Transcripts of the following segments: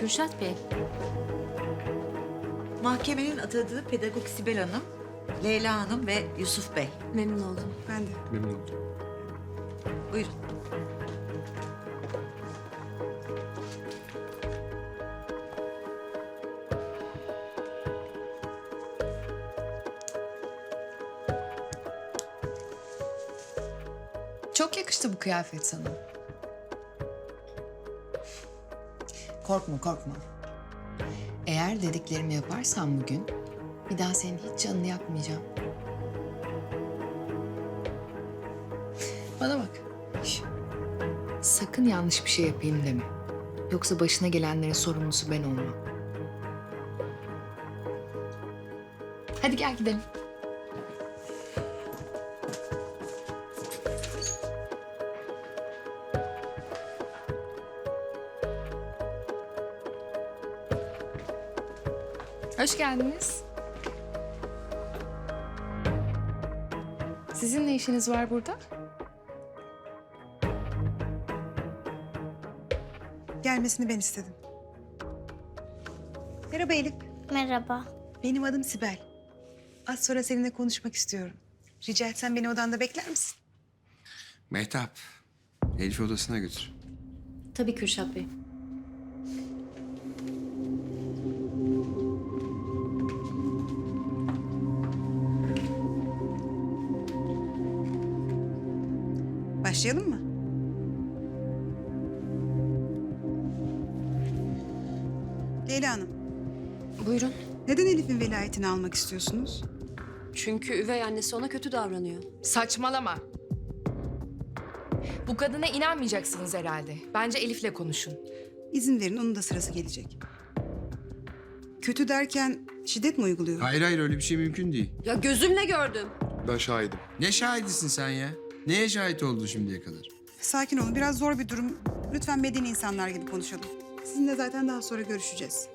Kürşat Bey, Mahkemenin atadığı pedagog Sibel Hanım, Leyla Hanım ve Yusuf Bey. memnun oldum. Ben de. Memnun oldum. Buyurun. Çok yakıştı bu kıyafet sana. Korkma korkma. Eğer dediklerimi yaparsan bugün bir daha senin hiç canını yakmayacağım. Bana bak. Sakın yanlış bir şey yapayım deme. Yoksa başına gelenlerin sorumlusu ben olmam. Hadi gel gidelim. Hoş geldiniz. Sizin ne işiniz var burada? Gelmesini ben istedim. Merhaba Elif. Merhaba. Benim adım Sibel. Az sonra seninle konuşmak istiyorum. Rica etsem beni odanda bekler misin? Mehtap, Elif'i odasına götür. Tabii Kürşat Bey. Başlayalım mı? Leyla Hanım, Buyurun. neden Elif'in velayetini almak istiyorsunuz? Çünkü üvey annesi ona kötü davranıyor. Saçmalama. Bu kadına inanmayacaksınız herhalde. Bence Elif'le konuşun. İzin verin, onun da sırası gelecek. Kötü derken şiddet mi uyguluyor? Hayır hayır öyle bir şey mümkün değil. Ya gözümle gördüm. Ben şahidim. Ne şahidisin sen ya? Neye şahit oldun şimdiye kadar? Sakin olun, biraz zor bir durum. Lütfen medeni insanlar gibi konuşalım. Sizinle zaten daha sonra görüşeceğiz.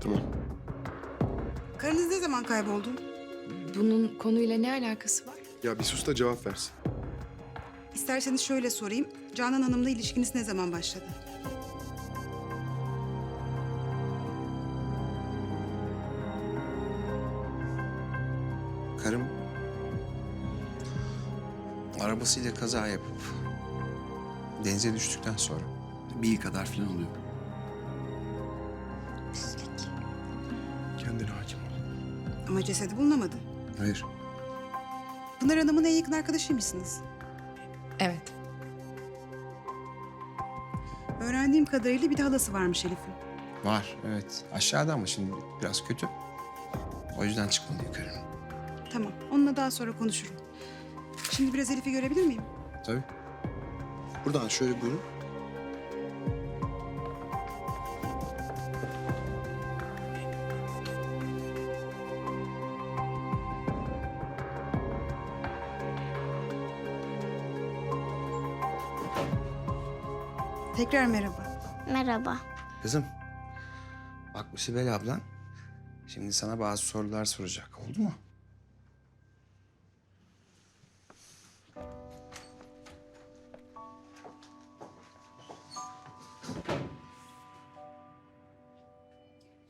Tamam. Karınız ne zaman kayboldu? Bunun konuyla ne alakası var? Ya bir sus da cevap versin. İsterseniz şöyle sorayım. Canan Hanım'la ilişkiniz ne zaman başladı? Arabasıyla kaza yapıp denize düştükten sonra bir yıl kadar falan oluyor. Kendine hakim ol. Ama cesedi bulunamadı. Hayır. Pınar Hanım'ın en yakın arkadaşıymışsınız. Evet. Öğrendiğim kadarıyla bir de halası varmış Elif'in. Var evet. Aşağıda ama şimdi biraz kötü. O yüzden çıkmadı yukarı. Tamam, onunla daha sonra konuşurum. Şimdi biraz Elif'i görebilir miyim? Tabii. Buradan şöyle buyurun. Tekrar merhaba. Merhaba. Kızım. Bak bu Sibel ablan şimdi sana bazı sorular soracak. Oldu mu?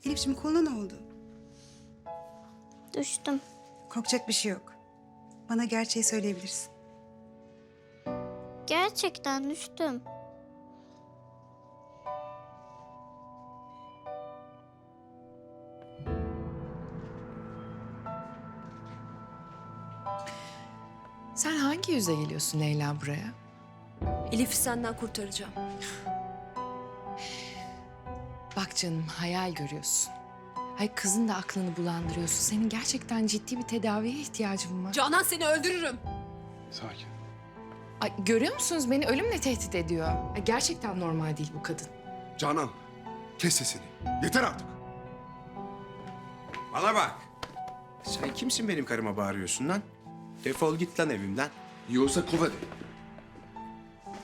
Elif'ciğim koluna ne oldu? Düştüm. Korkacak bir şey yok. Bana gerçeği söyleyebilirsin. Gerçekten düştüm. Sen hangi yüzle geliyorsun Leyla buraya? Elif'i senden kurtaracağım. Bak canım hayal görüyorsun. Ay kızın da aklını bulandırıyorsun. Senin gerçekten ciddi bir tedaviye ihtiyacın var. Canan seni öldürürüm. Sakin. Ay, görüyor musunuz beni ölümle tehdit ediyor. Ay, gerçekten normal değil bu kadın. Canan, kes sesini. Yeter artık. Bana bak. Sen kimsin benim karıma bağırıyorsun lan? Defol git lan evimden. Yiyorsa kov hadi.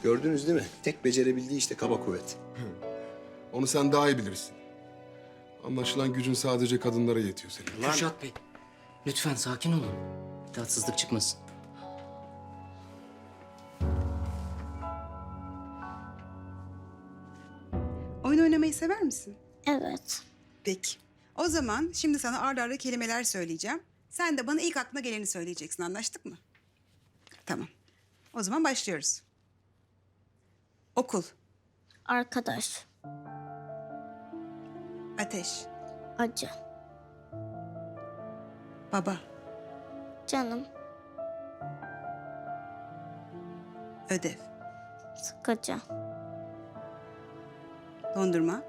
Gördünüz değil mi? Tek becerebildiği işte kaba kuvvet. Onu sen daha iyi bilirsin. Anlaşılan gücün sadece kadınlara yetiyor senin. Lan Kürşat Bey, lütfen sakin olun. Bir tatsızlık çıkmasın. Oyun oynamayı sever misin? Evet. Peki. O zaman şimdi sana arda arda kelimeler söyleyeceğim. Sen de bana ilk aklına geleni söyleyeceksin. Anlaştık mı? Tamam. O zaman başlıyoruz. Okul, Arkadaş. Ateş, Acı. baba, Canım. ödev, Sıkıcı. dondurma,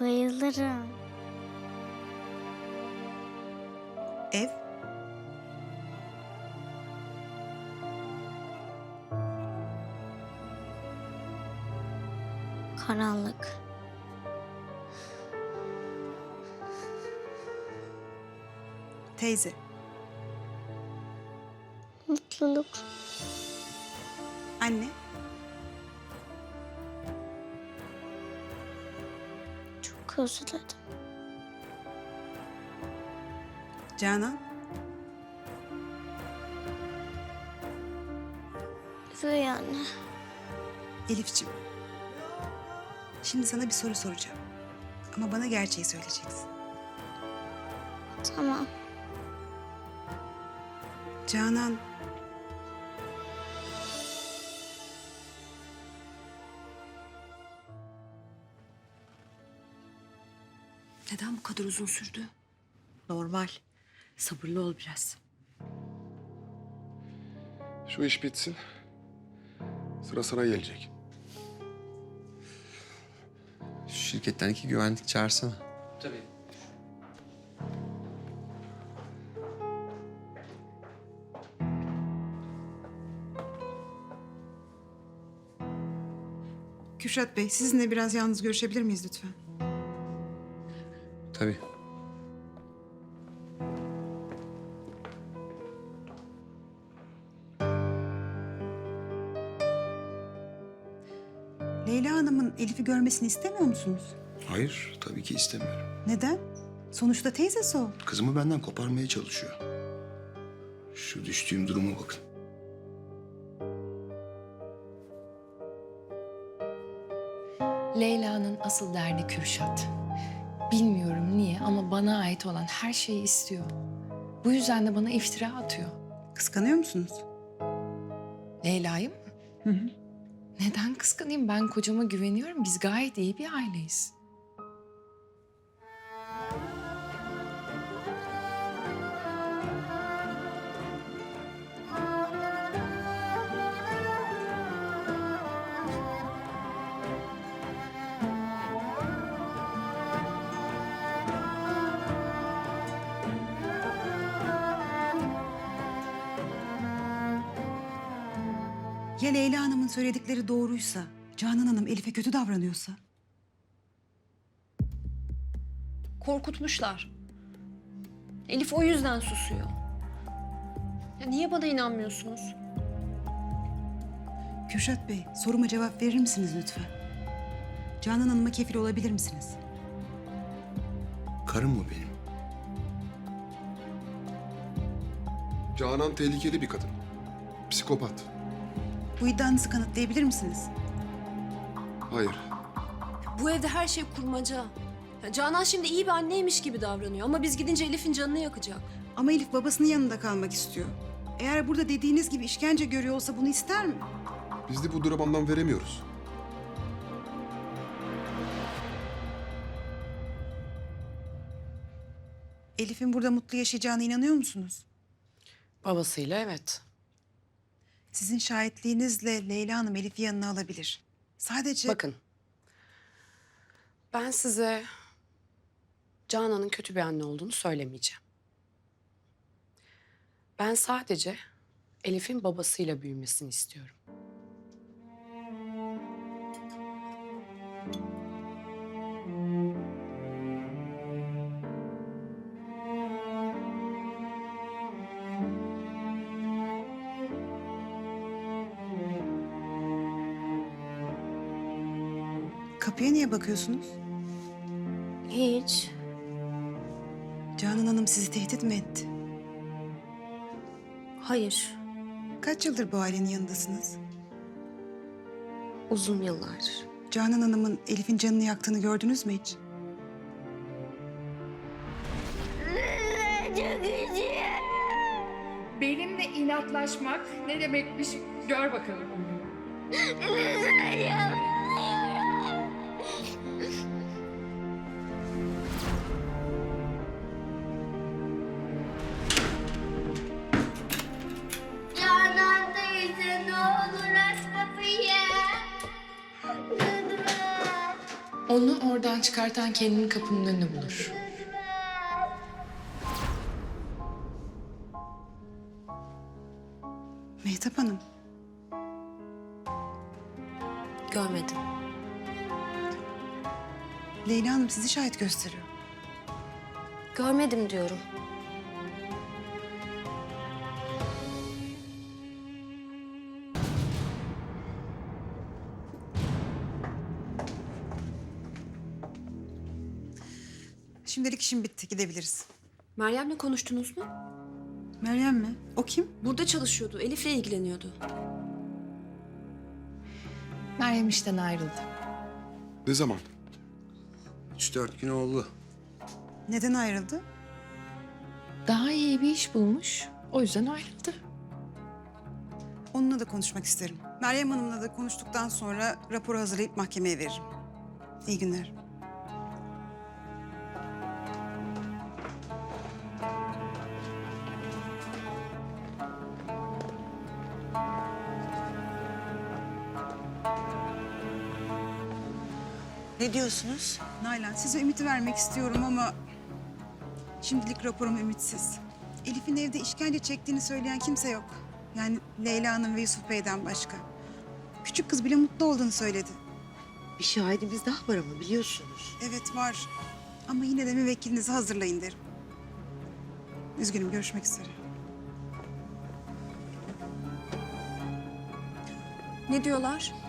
Bayılırım. ev, Karanlık. teyze, Mutluluk. anne, Çok özledim. Canan, Üvey anne. Elifçim. Şimdi sana bir soru soracağım. Ama bana gerçeği söyleyeceksin. Tamam. Canan, Neden bu kadar uzun sürdü? Normal. Sabırlı ol biraz. Şu iş bitsin. Sıra sana gelecek. Şu şirketten iki güvenlik çağırsana. Tabii. Kürşat Bey sizinle biraz yalnız görüşebilir miyiz lütfen? Tabii. Leyla Hanım'ın Elif'i görmesini istemiyor musunuz? Hayır, tabii ki istemiyorum. Neden? Sonuçta teyzesi o. Kızımı benden koparmaya çalışıyor. Şu düştüğüm duruma bakın. Leyla'nın asıl derdi Kürşat. Bilmiyorum niye ama bana ait olan her şeyi istiyor. Bu yüzden de bana iftira atıyor. Kıskanıyor musunuz? Leyla'yı mı? Hı hı. Neden kıskanayım? Ben kocama güveniyorum. Biz gayet iyi bir aileyiz. Ya Leyla Hanım'ın söyledikleri doğruysa, Canan Hanım Elif'e kötü davranıyorsa? Korkutmuşlar. Elif o yüzden susuyor. Ya niye bana inanmıyorsunuz? Kürşat Bey, soruma cevap verir misiniz lütfen? Canan Hanım'a kefil olabilir misiniz? Karım mı benim? Canan tehlikeli bir kadın. Psikopat. Bu iddianızı kanıtlayabilir misiniz? Hayır. Bu evde her şey kurmaca. Ya Canan şimdi iyi bir anneymiş gibi davranıyor ama biz gidince Elif'in canını yakacak. Ama Elif babasının yanında kalmak istiyor. Eğer burada dediğiniz gibi işkence görüyor olsa bunu ister mi? Biz de bu duruma anlam veremiyoruz. Elif'in burada mutlu yaşayacağına inanıyor musunuz? Babasıyla evet. Sizin şahitliğinizle Leyla Hanım Elif'i yanına alabilir. Sadece... Bakın. Ben size Canan'ın kötü bir anne olduğunu söylemeyeceğim. Ben sadece Elif'in babasıyla büyümesini istiyorum. bakıyorsunuz? Hiç. Canan Hanım sizi tehdit mi etti? Hayır. Kaç yıldır bu ailenin yanındasınız? Uzun yıllar. Canan Hanım'ın Elif'in canını yaktığını gördünüz mü hiç? Çok üzüyor. Benimle inatlaşmak ne demekmiş gör bakalım. Onu oradan çıkartan kendini kapının önüne bulur. Mehtap Hanım. Görmedim. Leyla Hanım sizi şahit gösteriyor. Görmedim diyorum. İşim bitti. Gidebiliriz. Meryem'le konuştunuz mu? Meryem mi? O kim? Burada çalışıyordu. Elif'le ilgileniyordu. Meryem işten ayrıldı. Ne zaman? Üç dört gün oldu. Neden ayrıldı? Daha iyi bir iş bulmuş. O yüzden ayrıldı. Onunla da konuşmak isterim. Meryem Hanım'la da konuştuktan sonra raporu hazırlayıp mahkemeye veririm. İyi günler. Ne diyorsunuz? Nalan size ümiti vermek istiyorum ama... Şimdilik raporum ümitsiz. Elif'in evde işkence çektiğini söyleyen kimse yok. Yani Leyla Hanım ve Yusuf Bey'den başka. Küçük kız bile mutlu olduğunu söyledi. Bir şahidimiz daha var ama biliyorsunuz. Evet var. Ama yine de müvekkilinizi hazırlayın derim. Üzgünüm görüşmek üzere. Ne diyorlar?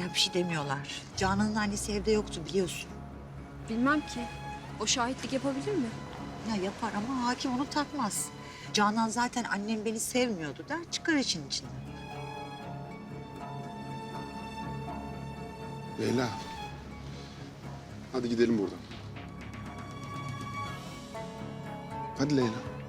Ya bir şey demiyorlar. Canan'ın annesi evde yoktu biliyorsun. Bilmem ki. O şahitlik yapabilir mi? Ya yapar ama hakim onu takmaz. Canan zaten annem beni sevmiyordu der çıkar için içinden. Leyla. Hadi gidelim buradan. Hadi Leyla.